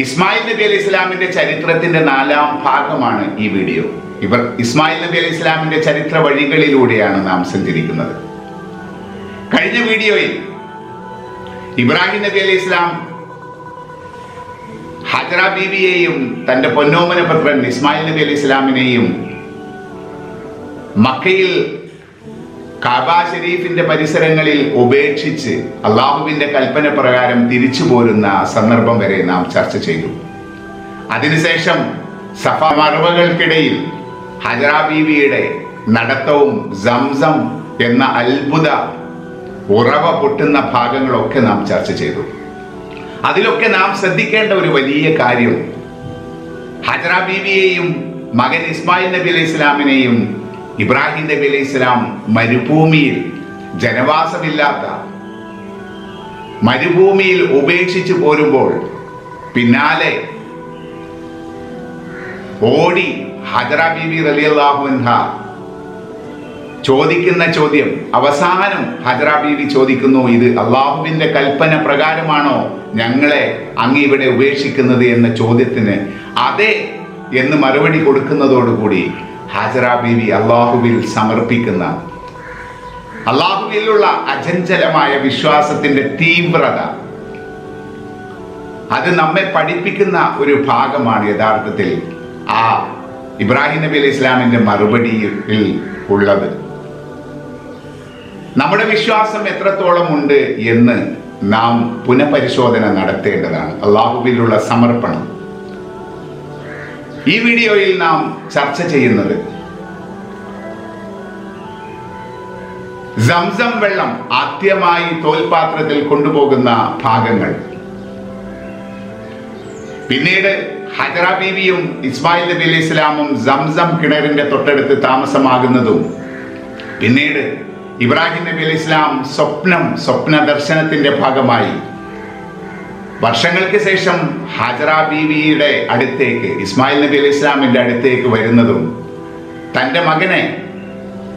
ഇസ്മായിൽ നബി അലൈഹി ഇസ്ലാമിന്റെ ചരിത്രത്തിന്റെ നാലാം ഭാഗമാണ് ഈ വീഡിയോ. ഇവർ ഇസ്മായിൽ നബി അലൈഹി ഇസ്ലാമിന്റെ ചരിത്ര വഴികളിലൂടെയാണ് നാം സഞ്ചരിക്കുന്നത്. കഴിഞ്ഞ വീഡിയോയിൽ ഇബ്രാഹിം നബി അലൈഹി ഇസ്ലാം ഹജറ ബീവിയെയും തന്റെ പൊന്നോമന പുത്രൻ ഇസ്മായിൽ നബി അലൈഹി ഇസ്ലാമിനെയും മക്കയിൽ കാബ ഷരീഫിന്റെ പരിസരങ്ങളിൽ ഉപേക്ഷിച്ച് അള്ളാഹുവിന്റെ കൽപ്പന പ്രകാരം തിരിച്ചു പോരുന്ന സന്ദർഭം വരെ നാം ചർച്ച ചെയ്തു. അതിനുശേഷം സഫ മറവകൾക്കിടയിൽ ഹജറ ബീവിയുടെ നടത്തവും സംസം എന്ന അത്ഭുത ഉറവ പൊട്ടുന്ന ഭാഗങ്ങളൊക്കെ നാം ചർച്ച ചെയ്തു. അതിലൊക്കെ നാം ശ്രദ്ധിക്കേണ്ട ഒരു വലിയ കാര്യം ഹജറ ബീവിയെയും മകൻ ഇസ്മായിൽ നബി അലൈഹി ഇസ്ലാമിനെയും ഇബ്രാഹിം നബി അലൈഹി ഇസ്ലാം മരുഭൂമിയിൽ ജനവാസമില്ലാത്ത മരുഭൂമിയിൽ ഉപേക്ഷിച്ചു പോരുമ്പോൾ പിന്നാലെ ഓടി ഹജറ ബീബി റലിയല്ലാഹു അൻഹ ചോദിക്കുന്ന ചോദ്യം അവസാനം ഹജറ ബീവി ചോദിക്കുന്നു ഇത് അള്ളാഹുവിന്റെ കൽപ്പന പ്രകാരമാണോ ഞങ്ങളെ അങ്ങ് ഇവിടെ ഉപേക്ഷിക്കുന്നത് എന്ന ചോദ്യത്തിന് അതെ എന്ന് മറുപടി കൊടുക്കുന്നതോടുകൂടി ഹാജറ ബീവി അള്ളാഹുവിൽ സമർപ്പിക്കുന്ന അള്ളാഹുവിലുള്ള അചഞ്ചലമായ വിശ്വാസത്തിന്റെ തീവ്രത. അത് നമ്മെ പഠിപ്പിക്കുന്ന ഒരു ഭാഗമാണ് യഥാർത്ഥത്തിൽ ആ ഇബ്രാഹിം നബി അലൈഹി ഇസ്ലാമിന്റെ മറുപടിയിൽ ഉള്ളത്. നമ്മുടെ വിശ്വാസം എത്രത്തോളം ഉണ്ട് എന്ന് നാം പുനഃപരിശോധന നടത്തേണ്ടതാണ്. അള്ളാഹുവിലുള്ള സമർപ്പണം. ഈ വീഡിയോയിൽ നാം ചർച്ച ചെയ്യുന്നത് സംസം വെള്ളം ആദ്യമായി തോൽപാത്രത്തിൽ കൊണ്ടുപോകുന്ന ഭാഗങ്ങൾ. പിന്നീട് ഹജറ ബീവിയും ഇസ്മായിൽ നബി അലൈഹി ഇസ്ലാമും സംസം കിണറിന്റെ തൊട്ടടുത്ത് താമസമാകുന്നതും. പിന്നീട് ഇബ്രാഹിം നബി അലൈഹി ഇസ്ലാം സ്വപ്നം സ്വപ്ന ദർശനത്തിന്റെ ഭാഗമായി വർഷങ്ങൾക്ക് ശേഷം ഹജറ ബീവിയുടെ അടുത്തേക്ക് ഇസ്മായിൽ നബി അലൈഹി ഇസ്ലാമിന്റെ അടുത്തേക്ക് വരുന്നതും തന്റെ മകനെ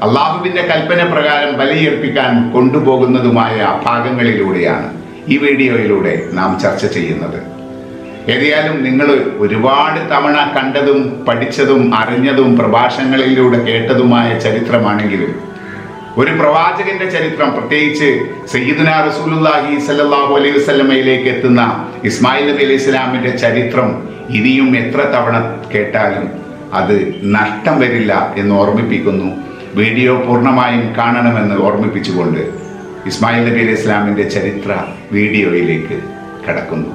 അള്ളാഹുവിന്റെ കൽപ്പന പ്രകാരം ബലിയർപ്പിക്കാൻ കൊണ്ടുപോകുന്നതുമായ ഭാഗങ്ങളിലൂടെയാണ് ഈ വീഡിയോയിലൂടെ നാം ചർച്ച ചെയ്യുന്നത്. ഏതായാലും നിങ്ങൾ ഒരുപാട് തവണ കണ്ടതും പഠിച്ചതും അറിഞ്ഞതും പ്രഭാഷണങ്ങളിലൂടെ കേട്ടതുമായ ചരിത്രമാണെങ്കിലും ഒരു പ്രവാചകന്റെ ചരിത്രം പ്രത്യേകിച്ച് സയ്യിദുന റസൂലുല്ലാഹി സല്ലല്ലാഹു അലൈഹി വസല്ലമയിലേക്ക് എത്തുന്ന ഇസ്മായിൽ നബി അലൈഹി ഇസ്ലാമിന്റെ ചരിത്രം ഇനിയും എത്ര തവണ കേട്ടാലും അത് നഷ്ടം വരില്ല എന്ന് ഓർമ്മിപ്പിക്കുന്നു. വീഡിയോ പൂർണമായും കാണണമെന്ന് ഓർമ്മിപ്പിച്ചുകൊണ്ട് ഇസ്മായിൽ നബി അലൈഹി ഇസ്ലാമിന്റെ ചരിത്ര വീഡിയോയിലേക്ക് കടക്കുന്നു.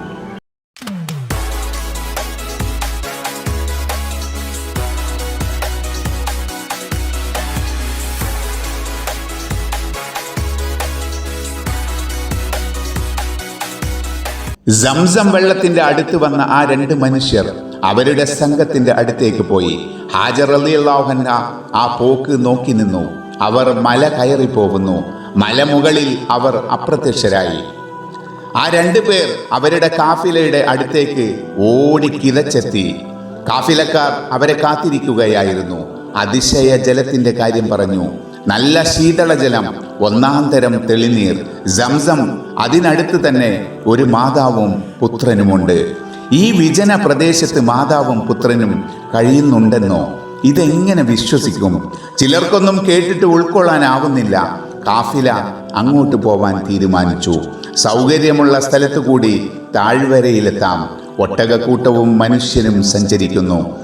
സംസം വെള്ളത്തിന്റെ അടുത്ത് വന്ന ആ രണ്ട് മനുഷ്യർ അവരുടെ സംഘത്തിന്റെ അടുത്തേക്ക് പോയി. ഹാജർ അലിയല്ലാഹന്ന ആ പോക്ക് നോക്കി നിന്നു. അവർ മല കയറി പോകുന്നു. മലമുകളിൽ അവർ അപ്രത്യക്ഷരായി. ആ രണ്ടു പേർ അവരുടെ കാഫിലയുടെ അടുത്തേക്ക് ഓടി കിതച്ചെത്തി. കാഫിലക്കാർ അവരെ കാത്തിരിക്കുകയായിരുന്നു. അതിശയ ജലത്തിന്റെ കാര്യം പറഞ്ഞു. നല്ല ശീതളജലം ഒന്നാം തരം തെളിനീർ സംസം അതിനടുത്ത് തന്നെ ഒരു മാതാവും പുത്രനുമുണ്ട്. ഈ വിജന പ്രദേശത്ത് മാതാവും പുത്രനും കഴിയുന്നുണ്ടെന്നോ? ഇതെങ്ങനെ വിശ്വസിക്കും? ചിലർക്കൊന്നും കേട്ടിട്ട് ഉൾക്കൊള്ളാനാവുന്നില്ല. കാഫില അങ്ങോട്ട് പോവാൻ തീരുമാനിച്ചു. സൗകര്യമുള്ള സ്ഥലത്തു കൂടി താഴ്വരയിലെത്താം. ഒട്ടകക്കൂട്ടവും മനുഷ്യനും സഞ്ചരിക്കുന്നു.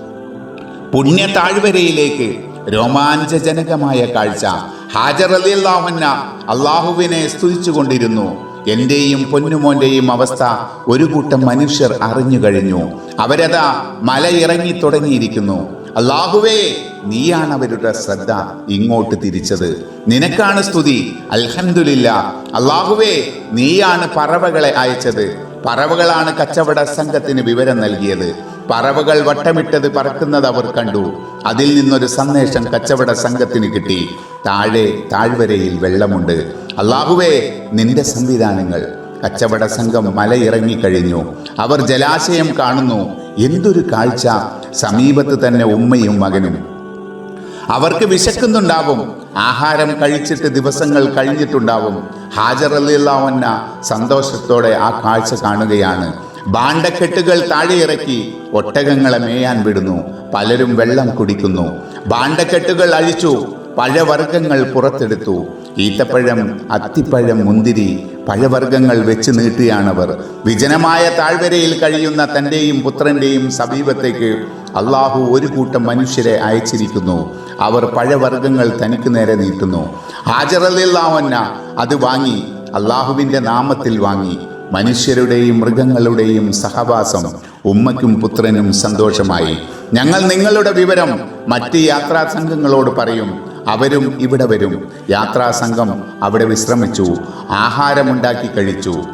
പുണ്യ താഴ്വരയിലേക്ക് രോമാഞ്ചജനകമായ കാഴ്ച. ഹാജർ അലി അലിയല്ലാഹന്ന അള്ളാഹുവിനെ സ്തുതിച്ചുകൊണ്ടിരുന്നു. എന്റെയും പൊന്നുമോന്റെയും അവസ്ഥ ഒരു കൂട്ടം മനുഷ്യർ അറിഞ്ഞു കഴിഞ്ഞു. അവരതാ മലയിറങ്ങി തുടങ്ങിയിരിക്കുന്നു. അള്ളാഹുവേ നീയാണ് അവരുടെ ശ്രദ്ധ ഇങ്ങോട്ട് തിരിച്ചത്. നിനക്കാണ് സ്തുതി. അൽഹന്ദില്ല അള്ളാഹുവേ നീയാണ് പറവകളെ അയച്ചത്. പറവകളാണ് കച്ചവട സംഘത്തിന് വിവരം നൽകിയത്. പറവകൾ വട്ടമിട്ടത് പറക്കുന്നത് അവർ കണ്ടു. അതിൽ നിന്നൊരു സന്ദേശം കച്ചവട സംഘത്തിന് കിട്ടി. താഴെ താഴ്വരയിൽ വെള്ളമുണ്ട്. അള്ളാഹുവേ നിന്റെ സംവിധാനങ്ങൾ. കച്ചവട സംഘം മലയിറങ്ങിക്കഴിഞ്ഞു അവർ ജലാശയം കാണുന്നു. എന്തൊരു കാഴ്ച. സമീപത്ത് തന്നെ ഉമ്മയും മകനും. അവർക്ക് വിശക്കുന്നുണ്ടാവും. ആഹാരം കഴിച്ചിട്ട് ദിവസങ്ങൾ കഴിഞ്ഞിട്ടുണ്ടാവും. ഹാജർ അലിയുള്ളവന്ന സന്തോഷത്തോടെ ആ കാഴ്ച കാണുകയാണ്. ഭാണ്ഡക്കെട്ടുകൾ താഴെയിറക്കി ഒട്ടകങ്ങളെ മേയാൻ വിടുന്നു. പലരും വെള്ളം കുടിക്കുന്നു. ഭാണ്ഡക്കെട്ടുകൾ അഴിച്ചു പഴവർഗങ്ങൾ പുറത്തെടുത്തു. ഈത്തപ്പഴം അത്തിപ്പഴം മുന്തിരി പഴവർഗങ്ങൾ വെച്ച് നീട്ടിയാണവർ വിജനമായ താഴ്വരയിൽ കഴിയുന്ന തന്റെയും പുത്രന്റെയും സമീപത്തേക്ക് അള്ളാഹു ഒരു കൂട്ടം മനുഷ്യരെ അയച്ചിരിക്കുന്നു. അവർ പഴവർഗങ്ങൾ തനിക്ക് നേരെ നീട്ടുന്നു. ഹാജറലില്ലാവന്ന അത് വാങ്ങി അള്ളാഹുവിന്റെ നാമത്തിൽ വാങ്ങി. മനുഷ്യരുടെയും മൃഗങ്ങളുടെയും സഹവാസം ഉമ്മയ്ക്കും പുത്രനും സന്തോഷമായി. ഞങ്ങൾ നിങ്ങളുടെ വിവരം മറ്റ് യാത്രാ സംഘങ്ങളോട് പറയും. അവരും ഇവിടെ വരും. യാത്രാ സംഘം അവിടെ വിശ്രമിച്ചു. ആഹാരമുണ്ടാക്കി കഴിച്ചു.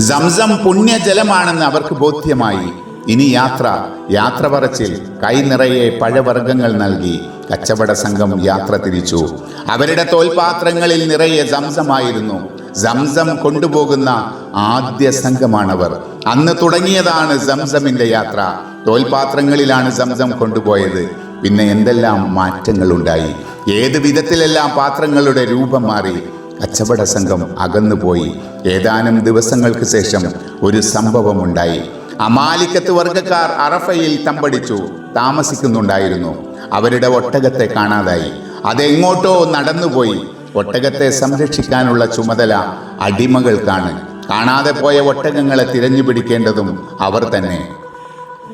സംസം പുണ്യജലമാണെന്ന് അവർക്ക് ബോധ്യമായി. ഇനി യാത്ര യാത്ര പറച്ചിൽ കൈ നിറയെ പഴവർഗങ്ങൾ നൽകി കച്ചവട സംഘം യാത്ര തിരിച്ചു. അവരുടെ തോൽപാത്രങ്ങളിൽ നിറയെ സംസമായിരുന്നു. സംസം കൊണ്ടുപോകുന്ന ആദ്യ സംഘമാണവർ. അന്ന് തുടങ്ങിയതാണ് സംസമിന്റെ യാത്ര. തോൽപാത്രങ്ങളിലാണ് സംസം കൊണ്ടുപോയത്. പിന്നെ എന്തെല്ലാം മാറ്റങ്ങളുണ്ടായി? ഏത് വിധത്തിലെല്ലാം പാത്രങ്ങളുടെ രൂപം മാറി? കച്ചവട സംഘം അകന്നുപോയി. ഏതാനും ദിവസങ്ങൾക്ക് ശേഷം ഒരു സംഭവമുണ്ടായി. അമാലിക്കത്ത് വർഗക്കാർ അറഫയിൽ തമ്പടിച്ചു താമസിക്കുന്നുണ്ടായിരുന്നു. അവരുടെ ഒട്ടകത്തെ കാണാതായി. അതെങ്ങോട്ടോ നടന്നുപോയി. ഒട്ടകത്തെ സംരക്ഷിക്കാനുള്ള ചുമതല അടിമകൾക്കാണ്. കാണാതെ പോയ ഒട്ടകങ്ങളെ തിരഞ്ഞു പിടിക്കേണ്ടതും അവർ തന്നെ.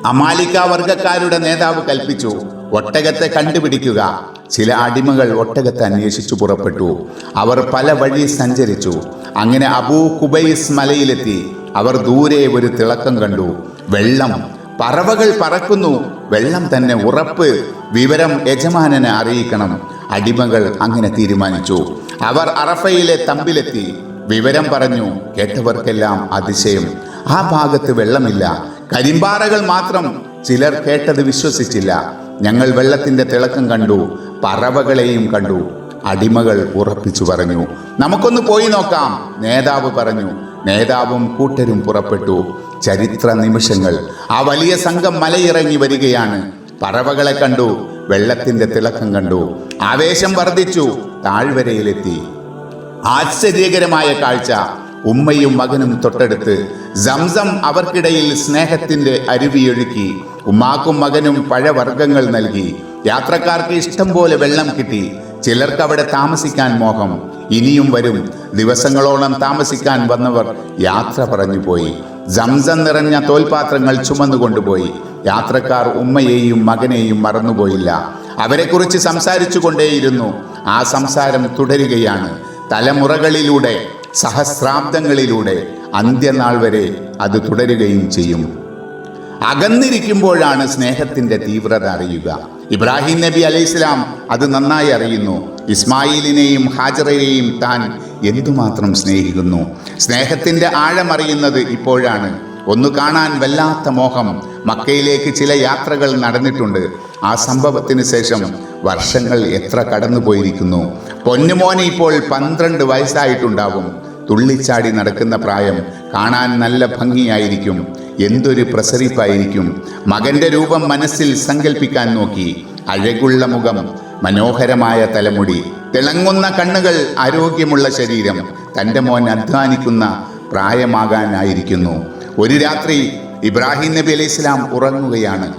അമാലിക്ക വർഗക്കാരുടെ നേതാവ് കൽപ്പിച്ചു ഒട്ടകത്തെ കണ്ടുപിടിക്കുക. ചില അടിമകൾ ഒട്ടകത്തെ അന്വേഷിച്ചു പുറപ്പെട്ടു. അവർ പല വഴി സഞ്ചരിച്ചു. അങ്ങനെ അബൂ കുബൈസ് മലയിലെത്തി. അവർ ദൂരെ ഒരു തിളക്കം കണ്ടു. വെള്ളം പറവകൾ പറക്കുന്നു. വെള്ളം തന്നെ ഉറപ്പ്. വിവരം യജമാനനെ അറിയിക്കണം. അടിമകൾ അങ്ങനെ തീരുമാനിച്ചു. അവർ അറഫയിലെ തമ്പിലെത്തി വിവരം പറഞ്ഞു കേട്ടവർക്കെല്ലാം അതിശയം. ആ ഭാഗത്ത് വെള്ളമില്ല. കരിമ്പാറകൾ മാത്രം ചിലർ കേട്ടത് വിശ്വസിച്ചില്ല. ഞങ്ങൾ വെള്ളത്തിന്റെ തിളക്കം കണ്ടു പറവകളെയും കണ്ടു. അടിമകൾ ഉറപ്പിച്ചു പറഞ്ഞു നമുക്കൊന്ന് പോയി നോക്കാം നേതാവ് പറഞ്ഞു. നേതാവും കൂട്ടരും പുറപ്പെട്ടു. ചരിത്ര നിമിഷങ്ങൾ. ആ വലിയ സംഘം മലയിറങ്ങി വരികയാണ്. പറവകളെ കണ്ടു വെള്ളത്തിന്റെ തിളക്കം കണ്ടു. ആവേശം വർദ്ധിച്ചു. താഴ്വരയിലെത്തി. ആശ്ചര്യകരമായ കാഴ്ച. ഉമ്മയും മകനും തൊട്ടടുത്ത് സംസം അവർക്കിടയിൽ സ്നേഹത്തിന്റെ അരുവിയൊഴുക്കി. ഉമ്മാക്കും മകനും പഴവർഗങ്ങൾ നൽകി. യാത്രക്കാർക്ക് ഇഷ്ടം പോലെ വെള്ളം കിട്ടി. ചിലർക്ക് അവിടെ താമസിക്കാൻ മോഹം. ഇനിയും വരും. ദിവസങ്ങളോളം താമസിക്കാൻ വന്നവർ യാത്ര പറഞ്ഞു പോയി സംസം നിറഞ്ഞ തോൽപാത്രങ്ങൾ ചുമന്നു കൊണ്ടുപോയി യാത്രക്കാർ ഉമ്മയെയും മകനെയും മറന്നുപോയില്ല. അവരെക്കുറിച്ച് സംസാരിച്ചു കൊണ്ടേയിരുന്നു ആ സംസാരം തുടരുകയാണ്. തലമുറകളിലൂടെ സഹസ്രാബ്ദങ്ങളിലൂടെ അന്ത്യനാൾ വരെ അത് തുടരുകയും ചെയ്യും. അകന്നിരിക്കുമ്പോഴാണ് സ്നേഹത്തിന്റെ തീവ്രത അറിയുക. ഇബ്രാഹിം നബി അലൈഹിസ്ലാം അത് നന്നായി അറിയുന്നു. ഇസ്മായിലിനെയും ഹാജറയെയും താൻ എന്തുമാത്രം സ്നേഹിക്കുന്നു. സ്നേഹത്തിന്റെ ആഴമറിയുന്നത് ഇപ്പോഴാണ്. ഒന്ന് കാണാൻ വല്ലാത്ത മോഹം. മക്കയിലേക്ക് ചില യാത്രകൾ നടന്നിട്ടുണ്ട്. ആ സംഭവത്തിന് ശേഷം വർഷങ്ങൾ എത്ര കടന്നുപോയിരിക്കുന്നു. പൊന്നുമോന് ഇപ്പോൾ പന്ത്രണ്ട് വയസ്സായിട്ടുണ്ടാവും. തുള്ളിച്ചാടി നടക്കുന്ന പ്രായം കാണാൻ നല്ല ഭംഗിയായിരിക്കും. എന്തൊരു പ്രസരിപ്പായിരിക്കും. മകന്റെ രൂപം മനസ്സിൽ സങ്കല്പിക്കാൻ നോക്കി. അഴകുള്ള മുഖം മനോഹരമായ തലമുടി തിളങ്ങുന്ന കണ്ണുകൾ ആരോഗ്യമുള്ള ശരീരം. തന്റെ മോൻ അധ്വാനിക്കുന്ന പ്രായമാകാനായിരിക്കുന്നു. ഒരു രാത്രി ഇബ്രാഹിം നബി അലൈഹി ഇസ്ലാം ഉറങ്ങുകയാണ്.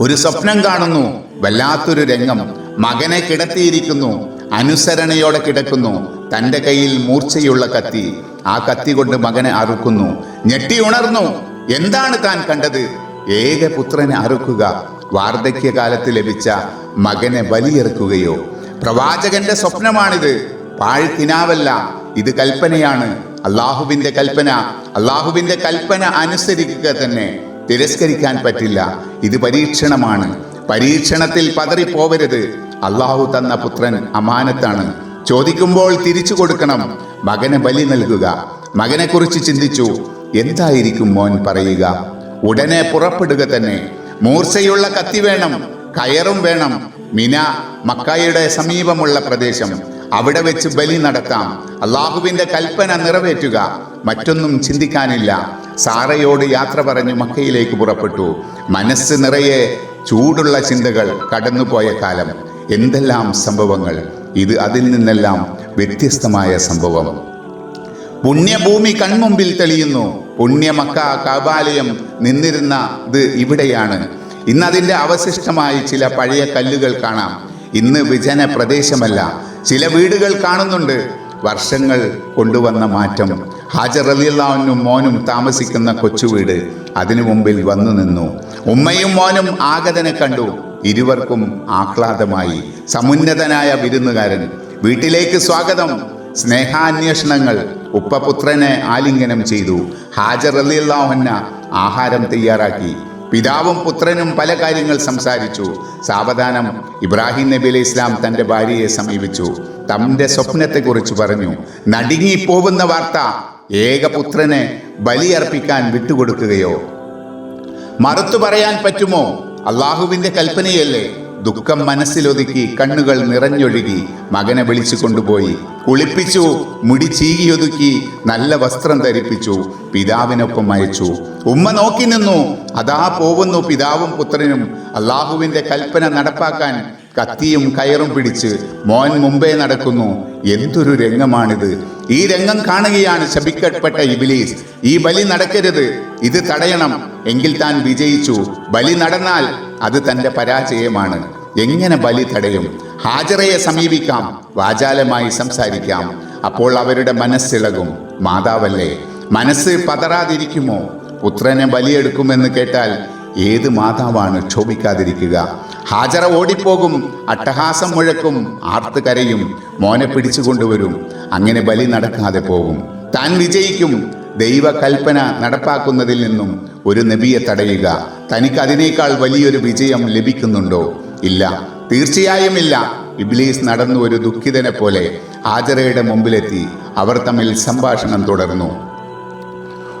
ഒരു സ്വപ്നം കാണുന്നു. വല്ലാത്തൊരു രംഗം. മകനെ കിടത്തിയിരിക്കുന്നു. അനുസരണയോടെ കിടക്കുന്നു. തന്റെ കയ്യിൽ മൂർച്ചയുള്ള കത്തി. ആ കത്തി കൊണ്ട് മകനെ അറുക്കുന്നു. ഞെട്ടി ഉണർന്നു. എന്താണ് താൻ കണ്ടത്? ഏകപുത്രനെ അറുക്കുക വാർദ്ധക്യകാലത്ത് ലഭിച്ച മകനെ ബലിയെറുക്കുകയോ പ്രവാചകന്റെ സ്വപ്നമാണിത്. പാഴ്ക്കിനാവല്ല ഇത് കൽപ്പനയാണ്. അള്ളാഹുവിന്റെ കൽപ്പന അള്ളാഹുവിന്റെ കൽപ്പന അനുസരിക്കുക തന്നെ. തിരസ്കരിക്കാൻ പറ്റില്ല ഇത് പരീക്ഷണമാണ്. പരീക്ഷണത്തിൽ പതറിപ്പോവരുത്. അള്ളാഹു തന്ന പുത്രൻ അമാനത്താണ്. ചോദിക്കുമ്പോൾ തിരിച്ചു കൊടുക്കണം മകനെ ബലി നൽകുക. മകനെക്കുറിച്ച് ചിന്തിച്ചു എന്തായിരിക്കും മോൻ പറയുക? ഉടനെ പുറപ്പെടുക തന്നെ. മൂർച്ചയുള്ള കത്തി വേണം കയറും വേണം. മിന മക്കായുടെ സമീപമുള്ള പ്രദേശം. അവിടെ വെച്ച് ബലി നടത്താം. അള്ളാഹുവിന്റെ കൽപ്പന നിറവേറ്റുക. മറ്റൊന്നും ചിന്തിക്കാനില്ല. സാറയോട് യാത്ര പറഞ്ഞു മക്കയിലേക്ക് പുറപ്പെട്ടു. മനസ്സ് നിറയെ ചൂടുള്ള ചിന്തകൾ കടന്നുപോയ കാലം. എന്തെല്ലാം സംഭവങ്ങൾ? ഇത് അതിൽ നിന്നെല്ലാം വ്യത്യസ്തമായ സംഭവം. പുണ്യഭൂമി കൺമുമ്പിൽ തെളിയുന്നു. പുണ്യമക്ക കാബാലയം നിന്നിരുന്ന ഇത് ഇവിടെയാണ്. ഇന്ന് അതിന്റെ അവശിഷ്ടമായി ചില പഴയ കല്ലുകൾ കാണാം. ഇന്ന് വിജന പ്രദേശമല്ല. ചില വീടുകൾ കാണുന്നുണ്ട്. വർഷങ്ങൾ കൊണ്ടുവന്ന മാറ്റം. ഹാജർ അലിയല്ലാവിനും മോനും താമസിക്കുന്ന കൊച്ചുവീട് അതിനു മുമ്പിൽ വന്നു നിന്നു. ഉമ്മയും മോനും ആഗതനെ കണ്ടു. ഇരുവർക്കും ആഹ്ലാദമായി. സമുന്നതനായ വിരുന്നുകാരൻ. വീട്ടിലേക്ക് സ്വാഗതം. സ്നേഹാന്വേഷണങ്ങൾ ഉപ്പപുത്രനെ ആലിംഗനം ചെയ്തു. ഹാജർ അലിയുള്ളവന്ന ആഹാരം തയ്യാറാക്കി. പിതാവും പുത്രനും പല കാര്യങ്ങൾ സംസാരിച്ചു. സാവധാനം ഇബ്രാഹിം നബി അലൈഹി ഇസ്ലാം തന്റെ ഭാര്യയെ സമീപിച്ചു. തന്റെ സ്വപ്നത്തെക്കുറിച്ച് പറഞ്ഞു. നടുങ്ങിപ്പോകുന്ന വാർത്ത ഏകപുത്രനെ ബലിയർപ്പിക്കാൻ വിട്ടുകൊടുക്കുകയോ? മറുത്തു പറയാൻ പറ്റുമോ? അള്ളാഹുവിന്റെ കൽപ്പനയല്ലേ? ദുഃഖം മനസ്സിലൊതുക്കി കണ്ണുകൾ നിറഞ്ഞൊഴുകി മകനെ വിളിച്ചു കൊണ്ടുപോയി. കുളിപ്പിച്ചു മുടി ചീകിയൊതുക്കി നല്ല വസ്ത്രം ധരിപ്പിച്ചു പിതാവിനൊപ്പം അയച്ചു. ഉമ്മ നോക്കി നിന്നു. അതാ പോകുന്നു പിതാവും പുത്രനും. അള്ളാഹുവിന്റെ കൽപ്പന നടപ്പാക്കാൻ കത്തിയും കയറും പിടിച്ച് മോൻ മുമ്പേ നടക്കുന്നു. എന്തൊരു രംഗമാണിത്. ഈ രംഗം കാണുകയാണ് ശപിക്കപ്പെട്ട ഇബിലീസ്. ഈ ബലി നടക്കരുത്. ഇത് തടയണം. എങ്കിൽ താൻ വിജയിച്ചു. ബലി നടന്നാൽ അത് തന്റെ പരാജയമാണ്. എങ്ങനെ ബലി തടയും? ഹാജറയെ സമീപിക്കാം വാചാലമായി സംസാരിക്കാം. അപ്പോൾ അവരുടെ മനസ്സിളകും. മാതാവല്ലേ മനസ്സ് പതറാതിരിക്കുമോ? പുത്രനെ ബലിയെടുക്കുമെന്ന് കേട്ടാൽ ഏത് മാതാവാണ് ക്ഷോഭിക്കാതിരിക്കുക? ഹാജറ ഓടിപ്പോകും അട്ടഹാസം മുഴക്കും ആർത്ത് കരയും മോനെ പിടിച്ചു കൊണ്ടുവരും അങ്ങനെ ബലി നടക്കാതെ പോകും. താൻ വിജയിക്കും ദൈവകൽപ്പന നടപ്പാക്കുന്നതിൽ നിന്നും. ഒരു നബിയെ തടയുക. തനിക്ക് അതിനേക്കാൾ വലിയൊരു വിജയം ലഭിക്കുന്നുണ്ടോ? ഇല്ല. തീർച്ചയായും ഇല്ല. ഇബ്ലീസ് നടന്നു ഒരു ദുഃഖിതനെ പോലെ ഹാജറയുടെ മുമ്പിലെത്തി. അവർ തമ്മിൽ സംഭാഷണം തുടർന്നു.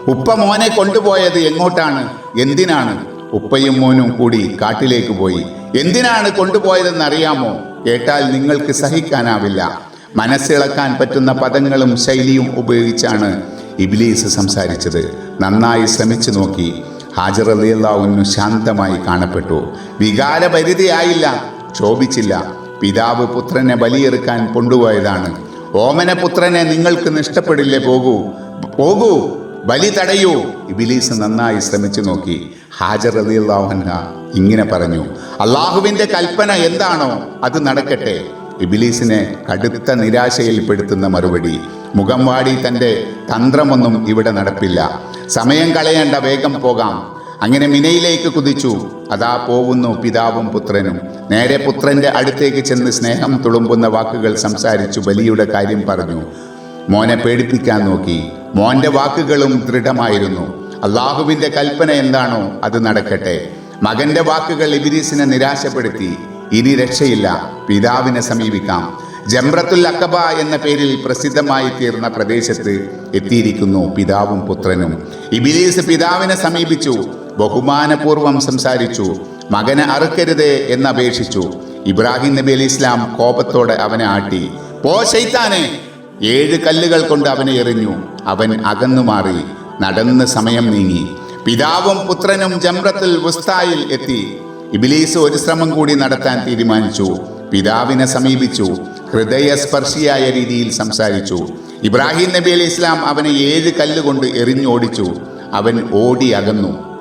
ഉപ്പ മോനെ കൊണ്ടുപോയത് എങ്ങോട്ടാണ്? എന്തിനാണ്? ഉപ്പയും മോനും കൂടി കാട്ടിലേക്ക് പോയി. എന്തിനാണ് കൊണ്ടുപോയതെന്ന് അറിയാമോ കേട്ടാൽ നിങ്ങൾക്ക് സഹിക്കാനാവില്ല. മനസ്സിളക്കാൻ പറ്റുന്ന പദങ്ങളും ശൈലിയും ഉപയോഗിച്ചാണ് ഇബ്ലീസ് സംസാരിച്ചത് നന്നായി ശ്രമിച്ചു നോക്കി. ഹാജർ അലിയല്ലാവുന്നു ശാന്തമായി കാണപ്പെട്ടു. വികാരപരിധിയായില്ല ക്ഷോഭിച്ചില്ല. പിതാവ് പുത്രനെ ബലിയെറുക്കാൻ കൊണ്ടുപോയതാണ്. ഓമന പുത്രനെ നിങ്ങൾക്ക് നഷ്ടപ്പെടില്ലേ പോകൂ. പോകൂ ബലി തടയൂ. ഇബിലീസ് നന്നായി ശ്രമിച്ചു നോക്കി. ഹാജർ റളിയല്ലാഹുഅൻഹ ഇങ്ങനെ പറഞ്ഞു. അള്ളാഹുവിന്റെ കൽപ്പന എന്താണോ അത് നടക്കട്ടെ. ഇബിലീസിനെ കടുത്ത നിരാശയിൽപ്പെടുത്തുന്ന മറുപടി. മുഖം വാടി തന്റെ തന്ത്രമൊന്നും ഇവിടെ നടപ്പില്ല. സമയം കളയേണ്ട വേഗം പോകാം. അങ്ങനെ മിനയിലേക്ക് കുതിച്ചു. അതാ പോവുന്നു പിതാവും പുത്രനും. നേരെ പുത്രന്റെ അടുത്തേക്ക് ചെന്ന് സ്നേഹം തുളുമ്പുന്ന വാക്കുകൾ സംസാരിച്ചു ബലിയുടെ കാര്യം പറഞ്ഞു. മോനെ പേടിപ്പിക്കാൻ നോക്കി. മോന്റെ വാക്കുകളും ദൃഢമായിരുന്നു. അള്ളാഹുവിന്റെ കൽപ്പന എന്താണോ അത് നടക്കട്ടെ. മകന്റെ വാക്കുകൾ ഇബിരീസിനെ നിരാശപ്പെടുത്തി. ഇനി രക്ഷയില്ല. പിതാവിനെ സമീപിക്കാം. ജംറത്തുൽ അക്കബ എന്ന പേരിൽ പ്രസിദ്ധമായി തീർന്ന പ്രദേശത്ത് എത്തിയിരിക്കുന്നു പിതാവും പുത്രനും. ഇബിലീസ് പിതാവിനെ സമീപിച്ചു ബഹുമാനപൂർവം സംസാരിച്ചു മകനെ അറുക്കരുത് എന്നപേക്ഷിച്ചു. ഇബ്രാഹിം നബി അലി ഇസ്ലാം കോപത്തോടെ അവനെ ആട്ടി പോ ശൈത്താനെ! ഏഴ് കല്ലുകൾ കൊണ്ട് അവനെ എറിഞ്ഞു. അവൻ അകന്നു മാറി നടന്ന് സമയം നീങ്ങി. പിതാവും പുത്രനും ജംറത്തുൽ വുസ്തായിൽ എത്തി. ഇബിലീസ് ഒരു ശ്രമം കൂടി നടത്താൻ തീരുമാനിച്ചു. പിതാവിനെ സമീപിച്ചു ഹൃദയസ്പർശിയായ രീതിയിൽ സംസാരിച്ചു. ഇബ്രാഹിം നബി അലി ഇസ്ലാം അവനെ ഏഴ് കല്ലുകൊണ്ട് എറിഞ്ഞോടിച്ചു. അവൻ ഓടി അകന്നു.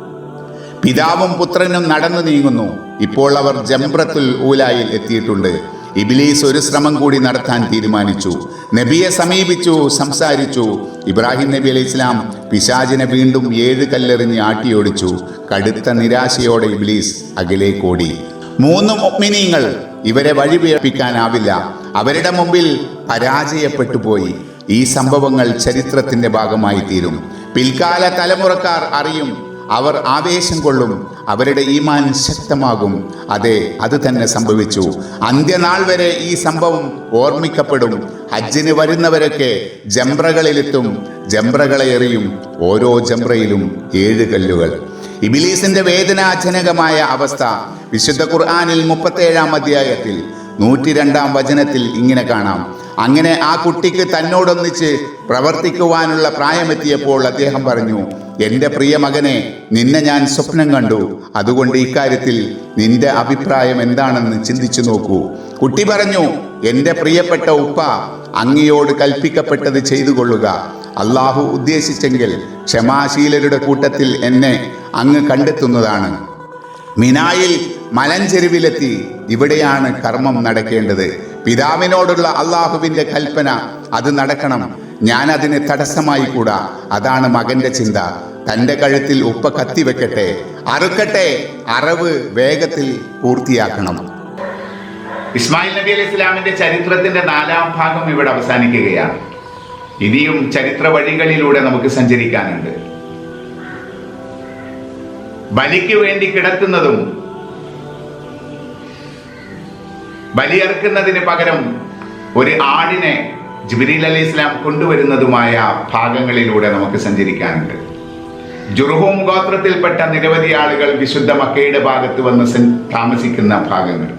പിതാവും പുത്രനും നടന്നു നീങ്ങുന്നു. ഇപ്പോൾ അവർ ജംബ്രത്തുൽ ഊലായിൽ എത്തിയിട്ടുണ്ട്. ഇബിലീസ് ഒരു ശ്രമം കൂടി നടത്താൻ തീരുമാനിച്ചു. നബിയെ സമീപിച്ചു സംസാരിച്ചു. ഇബ്രാഹിം നബി അലൈഹി ഇസ്ലാം പിശാചിനെ വീണ്ടും ഏഴ് കല്ലെറിഞ്ഞ് ആട്ടിയോടിച്ചു. കടുത്ത നിരാശയോടെ ഇബിലീസ് അകലേക്കോടി മൂന്ന് മുഅ്മിനീങ്ങൾ ഇവരെ വഴിപിഴപ്പിക്കാനാവില്ല. അവരുടെ മുമ്പിൽ പരാജയപ്പെട്ടു പോയി ഈ സംഭവങ്ങൾ ചരിത്രത്തിന്റെ ഭാഗമായി തീരും പിൽക്കാല തലമുറക്കാർ അറിയും. അവർ ആവേശം കൊള്ളും. അവരുടെ ഈമാൻ ശക്തമാകും. അതെ അത് തന്നെ സംഭവിച്ചു. അന്ത്യനാൾ വരെ ഈ സംഭവം ഓർമ്മിക്കപ്പെടും. ഹജ്ജിന് വരുന്നവരൊക്കെ ജംബ്രകളിലെത്തും ജംബ്രകളെ എറിയും. ഓരോ ജംബ്രയിലും ഏഴ് കല്ലുകൾ. ഇബിലീസിന്റെ വേദനാജനകമായ അവസ്ഥ വിശുദ്ധ ഖുർആാനിൽ മുപ്പത്തേഴാം അധ്യായത്തിൽ നൂറ്റി രണ്ടാം വചനത്തിൽ ഇങ്ങനെ കാണാം. അങ്ങനെ ആ കുട്ടിക്ക് തന്നോടൊന്നിച്ച് പ്രവർത്തിക്കുവാനുള്ള പ്രായമെത്തിയപ്പോൾ അദ്ദേഹം പറഞ്ഞു എന്റെ പ്രിയ മകനെ നിന്നെ ഞാൻ സ്വപ്നം കണ്ടു. അതുകൊണ്ട് ഇക്കാര്യത്തിൽ നിന്റെ അഭിപ്രായം എന്താണെന്ന് ചിന്തിച്ചു നോക്കൂ. കുട്ടി പറഞ്ഞു എന്റെ പ്രിയപ്പെട്ട ഉപ്പ അങ്ങയോട് കൽപ്പിക്കപ്പെട്ടത് ചെയ്തു കൊള്ളുക അള്ളാഹു ഉദ്ദേശിച്ചെങ്കിൽ ക്ഷമാശീലരുടെ കൂട്ടത്തിൽ എന്നെ അങ്ങ് കണ്ടെത്തുന്നതാണ്. മിനായിൽ മലഞ്ചെരുവിലെത്തി ഇവിടെയാണ് കർമ്മം നടക്കേണ്ടത്. പിതാവിനോടുള്ള അള്ളാഹുവിന്റെ കൽപ്പന അത് നടക്കണം. ഞാൻ അതിന് തടസ്സമായി കൂടാ. അതാണ് മകന്റെ ചിന്ത. തന്റെ കഴുത്തിൽ ഉപ്പ കത്തിവെക്കട്ടെ അറുക്കട്ടെ. അറിവ് വേഗത്തിൽ പൂർത്തിയാക്കണം. ഇസ്മായിൽ നബി അലൈഹി ഇസ്ലാമിന്റെ ചരിത്രത്തിന്റെ നാലാം ഭാഗം ഇവിടെ അവസാനിക്കുകയാണ്. ഇനിയും ചരിത്ര വഴികളിലൂടെ നമുക്ക് സഞ്ചരിക്കാനുണ്ട്. ബലിക്ക് വേണ്ടി കിടക്കുന്നതും ബലിയർക്കുന്നതിന് പകരം ഒരു ആടിനെ ജിബിരിൽ അലി ഇസ്ലാം കൊണ്ടുവരുന്നതുമായ ഭാഗങ്ങളിലൂടെ നമുക്ക് സഞ്ചരിക്കാനുണ്ട്. ജുർഹൂം ഗോത്രത്തിൽപ്പെട്ട നിരവധി ആളുകൾ വിശുദ്ധ മക്കയുടെ ഭാഗത്ത് വന്ന് താമസിക്കുന്ന ഭാഗങ്ങൾ.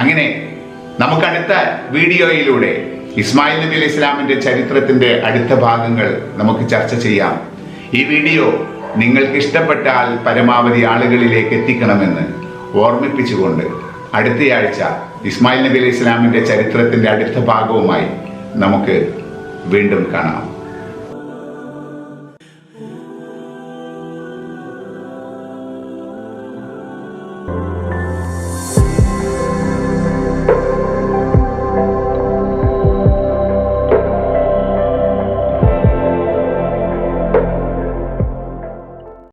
അങ്ങനെ നമുക്ക് അടുത്ത വീഡിയോയിലൂടെ ഇസ്മായിൽ നബി അലൈഹി ഇസ്ലാമിന്റെ ചരിത്രത്തിന്റെ അടുത്ത ഭാഗങ്ങൾ നമുക്ക് ചർച്ച ചെയ്യാം. ഈ വീഡിയോ നിങ്ങൾക്ക് ഇഷ്ടപ്പെട്ടാൽ പരമാവധി ആളുകളിലേക്ക് എത്തിക്കണമെന്ന് ഓർമ്മിപ്പിച്ചുകൊണ്ട് അടുത്തയാഴ്ച ഇസ്മായിൽ നബി അലൈഹി ഇസ്ലാമിന്റെ ചരിത്രത്തിന്റെ അടുത്ത ഭാഗവുമായി നമുക്ക് വീണ്ടും കാണാം.